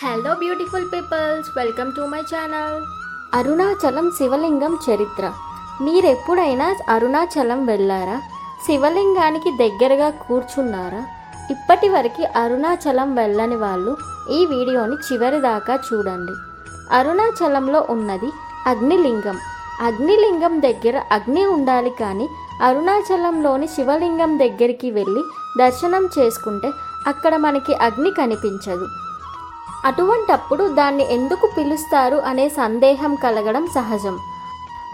Hello beautiful peoples welcome to my channel Arunachalam శివలింగం చరిత్ర. మీరెప్పుడైనా అరుణాచలం వెళ్ళారా? శివలింగానికి దగ్గరగా కూర్చున్నారా? ఇప్పటి వరకు అరుణాచలం వెళ్ళని వాళ్ళు ఈ వీడియోని చివరి దాకా చూడండి. అరుణాచలంలో ఉన్నది అగ్నిలింగం. అగ్నిలింగం దగ్గర అగ్ని ఉండాలి కానీ అరుణాచలంలోని శివలింగం దగ్గరికి వెళ్ళి దర్శనం చేసుకుంటే అక్కడ మనకి అగ్ని కనిపించదు. అటువంటప్పుడు దాన్ని ఎందుకు పిలుస్తారు అనే సందేహం కలగడం సహజం.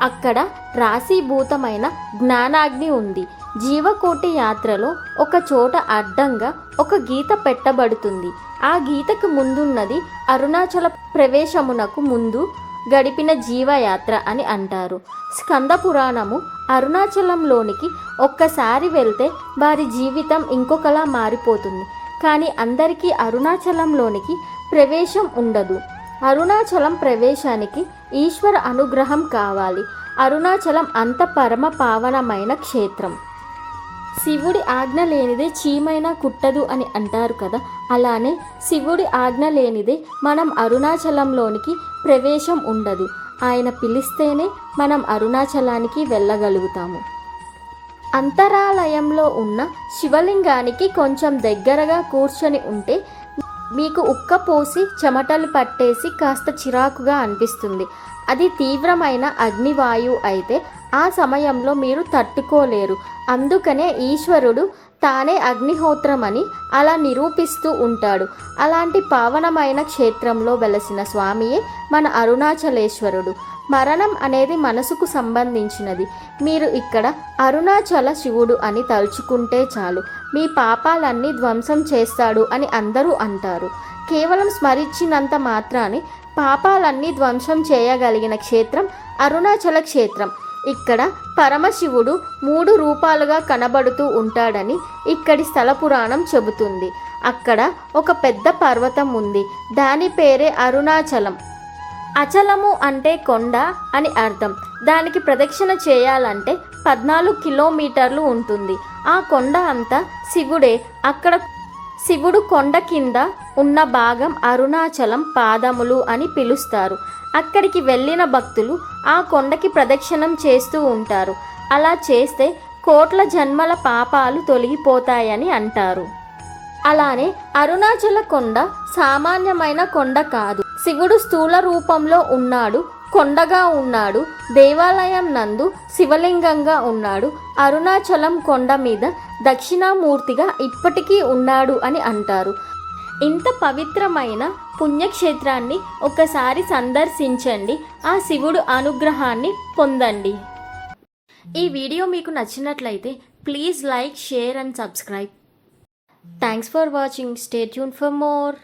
అక్కడ రాశీభూతమైన జ్ఞానాగ్ని ఉంది. జీవకోటి యాత్రలో ఒక చోట అడ్డంగా ఒక గీత పెట్టబడుతుంది. ఆ గీతకు ముందున్నది అరుణాచల ప్రవేశమునకు ముందు గడిపిన జీవయాత్ర అని అంటారు. స్కంద పురాణము అరుణాచలంలోనికి ఒక్కసారి వెళ్తే వారి జీవితం ఇంకొకలా మారిపోతుంది. కానీ అందరికీ అరుణాచలంలోనికి ప్రవేశం ఉండదు. అరుణాచలం ప్రవేశానికి ఈశ్వర అనుగ్రహం కావాలి. అరుణాచలం అంత పరమ పావనమైన క్షేత్రం. శివుడి ఆజ్ఞ లేనిదే చీమైనా కుట్టదు అని అంటారు కదా. అలానే శివుడి ఆజ్ఞ లేనిదే మనం అరుణాచలంలోనికి ప్రవేశం ఉండదు. ఆయన పిలిస్తేనే మనం అరుణాచలానికి వెళ్ళగలుగుతాము. అంతరాలయంలో ఉన్న శివలింగానికి కొంచెం దగ్గరగా కూర్చొని ఉంటే మీకు ఉక్క పోసి చెమటలు పట్టేసి కాస్త చిరాకుగా అనిపిస్తుంది. అది తీవ్రమైన అగ్నివాయువు అయితే ఆ సమయంలో మీరు తట్టుకోలేరు. అందుకనే ఈశ్వరుడు తానే అగ్నిహోత్రమని అలా నిరూపిస్తూ ఉంటాడు. అలాంటి పావనమైన క్షేత్రంలో వెలసిన స్వామియే మన అరుణాచలేశ్వరుడు. మరణం అనేది మనసుకు సంబంధించినది. మీరు ఇక్కడ అరుణాచల శివుడు అని తలుచుకుంటే చాలు. మీ పాపాలన్నీ ధ్వంసం చేస్తాడు అని అందరూ అంటారు. కేవలం స్మరించినంత మాత్రాన్ని పాపాలన్నీ ధ్వంసం చేయగలిగిన క్షేత్రం అరుణాచల క్షేత్రం. ఇక్కడ పరమశివుడు మూడు రూపాలుగా కనబడుతూ ఉంటాడని ఇక్కడి స్థల పురాణం చెబుతుంది. అక్కడ ఒక పెద్ద పర్వతం ఉంది. దాని పేరే అరుణాచలం. అచలము అంటే కొండ అని అర్థం. దానికి ప్రదక్షిణ చేయాలంటే పద్నాలుగు కిలోమీటర్లు ఉంటుంది. ఆ కొండ అంతా శివుడే. అక్కడ శివుడు కొండ కింద ఉన్న భాగం అరుణాచలం పాదములు అని పిలుస్తారు. అక్కడికి వెళ్ళిన భక్తులు ఆ కొండకి ప్రదక్షిణం చేస్తూ ఉంటారు. అలా చేస్తే కోట్ల జన్మల పాపాలు తొలగిపోతాయని అంటారు. అలానే అరుణాచల కొండ సామాన్యమైన కొండ కాదు. శివుడు స్థూల రూపంలో ఉన్నాడు కొండగా ఉన్నాడు దేవాలయం నందు శివలింగంగా ఉన్నాడు అరుణాచలం కొండ మీద దక్షిణామూర్తిగా ఇప్పటికీ ఉన్నాడు అని అంటారు. ఇంత పవిత్రమైన పుణ్యక్షేత్రాన్ని ఒకసారి సందర్శించండి ఆ శివుడు అనుగ్రహాన్ని పొందండి. ఈ వీడియో మీకు నచ్చినట్లయితే please like share and subscribe. Thanks for watching stay tuned for more.